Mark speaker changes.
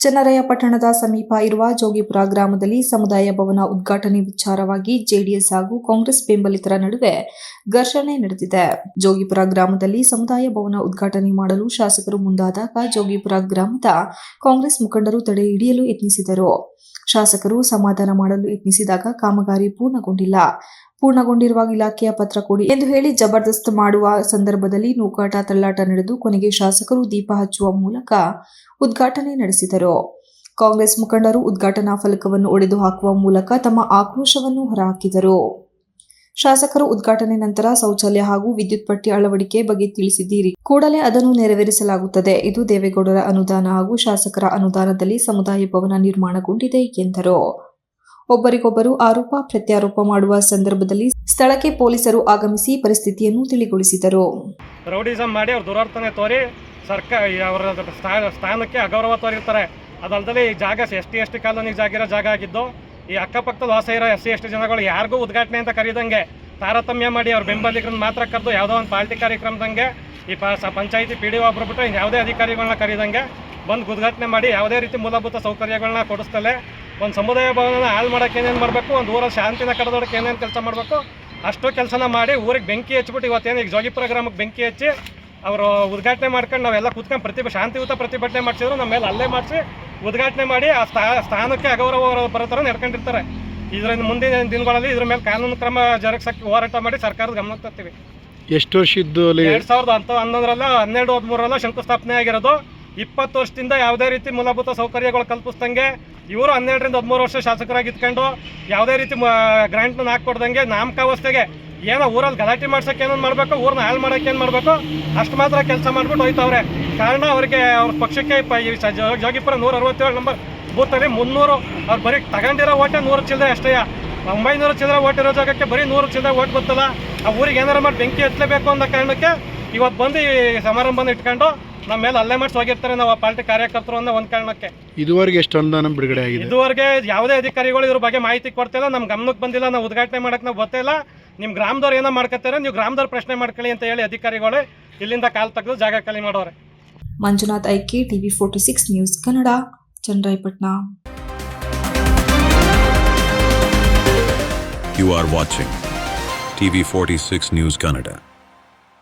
Speaker 1: ಚನ್ನರಾಯ ಪಟ್ಟಣದ ಸಮೀಪ ಇರುವ ಜೋಗಿಪುರ ಗ್ರಾಮದಲ್ಲಿ ಸಮುದಾಯ ಭವನ ಉದ್ಘಾಟನೆ ವಿಚಾರವಾಗಿ ಜೆಡಿಎಸ್ ಹಾಗೂ ಕಾಂಗ್ರೆಸ್ ಬೆಂಬಲಿತರ ನಡುವೆ ಘರ್ಷಣೆ ನಡೆದಿದೆ. ಜೋಗಿಪುರ ಗ್ರಾಮದಲ್ಲಿ ಸಮುದಾಯ ಭವನ ಉದ್ಘಾಟನೆ ಮಾಡಲು ಶಾಸಕರು ಮುಂದಾದಾಗ ಜೋಗಿಪುರ ಗ್ರಾಮದ ಕಾಂಗ್ರೆಸ್ ಮುಖಂಡರು ತಡೆ ಹಿಡಿಯಲು ಯತ್ನಿಸಿದರು. ಶಾಸಕರು ಸಮಾಧಾನ ಮಾಡಲು ಯತ್ನಿಸಿದಾಗ ಕಾಮಗಾರಿ ಪೂರ್ಣಗೊಂಡಿಲ್ಲ. ಪೂರ್ಣಗೊಂಡಿರುವ ಇಲಾಖೆಯ ಪತ್ರ ಕೊಡಿ ಎಂದು ಹೇಳಿ ಜಬರ್ದಸ್ತ್ ಮಾಡುವ ಸಂದರ್ಭದಲ್ಲಿ ನೂಕಾಟ ತಳ್ಳಾಟ ನಡೆದು ಕೊನೆಗೆ ಶಾಸಕರು ದೀಪ ಹಚ್ಚುವ ಮೂಲಕ ಉದ್ಘಾಟನೆ ನಡೆಸಿದರು. ಕಾಂಗ್ರೆಸ್ ಮುಖಂಡರು ಉದ್ಘಾಟನಾ ಫಲಕವನ್ನು ಒಡೆದು ಹಾಕುವ ಮೂಲಕ ತಮ್ಮ ಆಕ್ರೋಶವನ್ನು ಹೊರಹಾಕಿದರು. ಶಾಸಕರು ಉದ್ಘಾಟನೆ ನಂತರ ಶೌಚಾಲಯ ಹಾಗೂ ವಿದ್ಯುತ್ ಪಟ್ಟಿ ಅಳವಡಿಕೆ ಬಗ್ಗೆ ತಿಳಿಸಿದ್ದೀರಿ. ಕೂಡಲೇ ಅದನ್ನು ನೆರವೇರಿಸಲಾಗುತ್ತದೆ. ಇದು ದೇವೇಗೌಡರ ಅನುದಾನ ಹಾಗೂ ಶಾಸಕರ ಅನುದಾನದಲ್ಲಿ ಸಮುದಾಯ ಭವನ ನಿರ್ಮಾಣಗೊಂಡಿದೆ ಎಂದರು. ಒಬ್ಬರಿಗೊಬ್ಬರು ಆರೋಪ ಪ್ರತ್ಯಾರೋಪ ಮಾಡುವ ಸಂದರ್ಭದಲ್ಲಿ ಸ್ಥಳಕ್ಕೆ ಪೊಲೀಸರು ಆಗಮಿಸಿ ಪರಿಸ್ಥಿತಿಯನ್ನು ತಿಳಿಗೊಳಿಸಿದರು.
Speaker 2: ರೌಡಿಸಂ ಮಾಡಿ ಅವ್ರ ದುರಾರ್ಥನೆ ತೋರಿ ಸರ್ಕಾರ ಅವರ ಸ್ಥಾ- ಸ್ಥಾನಕ್ಕೆ ಅಗೌರವ ತೋರಿರ್ತಾರೆ. ಅದಲ್ಲದೆ ಈ ಜಾಗ S T S T colony ಜಾಗ ಇರೋ ಜಾಗ ಆಗಿದ್ದು, ಈ ಅಕ್ಕಪಕ್ಕದ ವಾಸ ಇರೋ ಎಸ್ ಸಿ ಎಸ್ ಟಿ ಜನಗಳು ಯಾರಿಗೂ ಉದ್ಘಾಟನೆ ಅಂತ ಕರೀದಂಗೆ ತಾರತಮ್ಯ ಮಾಡಿ ಅವ್ರ ಬೆಂಬಲಿಗರನ್ನ ಮಾತ್ರ ಕರೆದು ಯಾವುದೋ ಒಂದು ಪಾರ್ಟಿ ಕಾರ್ಯಕ್ರಮದಂಗೆ ಈ ಪಂಚಾಯಿತಿ ಪಿ ಡಿ ಒಬ್ಬರು ಬಿಟ್ಟು ಯಾವುದೇ ಅಧಿಕಾರಿಗಳನ್ನ ಕರೀದಂಗೆ ಬಂದು ಉದ್ಘಾಟನೆ ಮಾಡಿ ಯಾವುದೇ ರೀತಿ ಮೂಲಭೂತ ಸೌಕರ್ಯಗಳನ್ನ ಕೊಡಿಸ್ತಲೇ ಒಂದು ಸಮುದಾಯ ಭವನನ ಹಾಳು ಮಾಡೋಕೆ ಏನೇನು ಮಾಡಬೇಕು ಒಂದು ಊರಲ್ಲಿ ಶಾಂತಿನ ಕಡದೋಡಕ್ಕೆ ಏನೇನು ಕೆಲಸ ಮಾಡಬೇಕು ಅಷ್ಟು ಕೆಲಸನ ಮಾಡಿ ಊರಿಗೆ ಬೆಂಕಿ ಹಚ್ಬಿಟ್ಟು ಇವತ್ತೇನು ಈಗ ಜೋಗಿಪುರ ಗ್ರಾಮಕ್ಕೆ ಬೆಂಕಿ ಹಚ್ಚಿ ಅವರು ಉದ್ಘಾಟನೆ ಮಾಡ್ಕೊಂಡು ನಾವೆಲ್ಲ ಕೂತ್ಕೊಂಡು ಪ್ರತಿಭೆ ಶಾಂತಿಯುತ ಪ್ರತಿಭಟನೆ ಮಾಡಿಸಿದ್ರು ನಮ್ಮ ಮೇಲೆ ಅಲ್ಲೇ ಮಾಡಿಸಿ ಉದ್ಘಾಟನೆ ಮಾಡಿ ಆ ಸ್ಥಾ ಸ್ಥಾನಕ್ಕೆ ಅಗೌರವ ಬರೋ ಥರ ನಡ್ಕೊಂಡಿರ್ತಾರೆ. ಇದರಿಂದ ಮುಂದಿನ ದಿನಗಳಲ್ಲಿ ಇದ್ರ ಮೇಲೆ ಕಾನೂನು ಕ್ರಮ ಜರುಗಿಸಕ್ಕೆ ಹೋರಾಟ ಮಾಡಿ ಸರ್ಕಾರದ ಗಮನ ತರ್ತೀವಿ.
Speaker 3: ಎಷ್ಟು ವರ್ಷ ಇದ್ದು
Speaker 2: ಎರಡು ಸಾವಿರದ ಹತ್ತು ಹನ್ನೊಂದರಲ್ಲ ಹನ್ನೆರಡು ಹದಿಮೂರಲ್ಲ ಶಂಕುಸ್ಥಾಪನೆ ಆಗಿರೋದು. ಇಪ್ಪತ್ತು ವರ್ಷದಿಂದ ಯಾವುದೇ ರೀತಿ ಮೂಲಭೂತ ಸೌಕರ್ಯಗಳು ಕಲ್ಪಿಸ್ದಂಗೆ ಇವರು ಹನ್ನೆರಡರಿಂದ ಹದಿಮೂರು ವರ್ಷ ಶಾಸಕರಾಗಿ ಇದ್ಕೊಂಡು ಯಾವುದೇ ರೀತಿ ಗ್ರಾಂಟ್ನ ಹಾಕ್ಕೊಡ್ದಂಗೆ ನಾಮಕಾವಸ್ಥೆಗೆ ಏನೋ ಊರಲ್ಲಿ ಗಲಾಟೆ ಮಾಡ್ಸಕ್ಕೆ ಏನೇನು ಮಾಡಬೇಕು ಊರನ್ನ ಹಾಳು ಮಾಡೋಕೆ ಏನು ಮಾಡಬೇಕು, ಅಷ್ಟು ಮಾತ್ರ ಕೆಲಸ ಮಾಡಿಬಿಟ್ಟು ಹೋಯ್ತವ್ರೆ. ಕಾರಣ ಅವರಿಗೆ ಅವ್ರ ಪಕ್ಷಕ್ಕೆ ಜೋಗಿಪುರ ನೂರ ಅರವತ್ತೇಳು ನಂಬರ್ ಬೂತಲ್ಲಿ ಮುನ್ನೂರು, ಅವ್ರು ಬರೀ ತಗೊಂಡಿರೋ ಓಟೆ ನೂರು ಚಿಲ್ಲರೆ ಅಷ್ಟೇ. ಒಂಬೈನೂರು ಚಿಲ್ಲರೆ ಓಟ್ ಇರೋ ಜಾಗಕ್ಕೆ ಬರೀ ನೂರು ಚಿಲ್ಲರೆ ಓಟ್ ಬರ್ತಲ್ಲ ಆ ಊರಿಗೆ ಏನಾರು ಮಾಡಿ ಬೆಂಕಿ ಹತ್ತಲೇಬೇಕು ಅನ್ನೋ ಕಾರಣಕ್ಕೆ ಇವತ್ತು ಬಂದು ಈ ಸಮಾರಂಭನ ಇಟ್ಕೊಂಡು ನಮ್ಮ ಮೇಲೆ ಅಲ್ಲೇ ಮಾಡಿಸಿ ಹೋಗಿರ್ತಾರೆ ನಾವು ಆ ಪಾರ್ಟಿ ಕಾರ್ಯಕರ್ತರು ಅನ್ನೋ ಒಂದು ಕಾರಣಕ್ಕೆ.
Speaker 3: ಇದುವರೆಗೆ ಎಷ್ಟು ಅನುದಾನ ಬಿಡುಗಡೆ ಆಗಿದೆ
Speaker 2: ಇದುವರೆಗೆ ಯಾವುದೇ ಅಧಿಕಾರಿಗಳು ಇದ್ರ ಬಗ್ಗೆ ಮಾಹಿತಿ ಕೊಡ್ತಿಲ್ಲ ನಮ್ಮ ಗಮನಕ್ಕೆ ಬಂದಿಲ್ಲ ನಾವು ಉದ್ಘಾಟನೆ ಮಾಡಕ್ಕೆ ನಾವು ಗೊತ್ತಿಲ್ಲ ನಿಮ್ಮ ಗ್ರಾಮದವ್ರು ಏನೋ ಮಾಡ್ಕೊತಾರೆ ನೀವು ಗ್ರಾಮದವ್ರು ಪ್ರಶ್ನೆ ಮಾಡ್ಕೊಳ್ಳಿ ಅಂತ ಹೇಳಿ ಅಧಿಕಾರಿಗಳು ಇಲ್ಲಿಂದ ಕಾಲು ತೆಗೆದು ಜಾಗ ಖಾಲಿ ಮಾಡೋರೆ.
Speaker 1: Manjunath I K TV forty six news Kannada Channarayapatna.
Speaker 4: You are watching TV46 News Canada.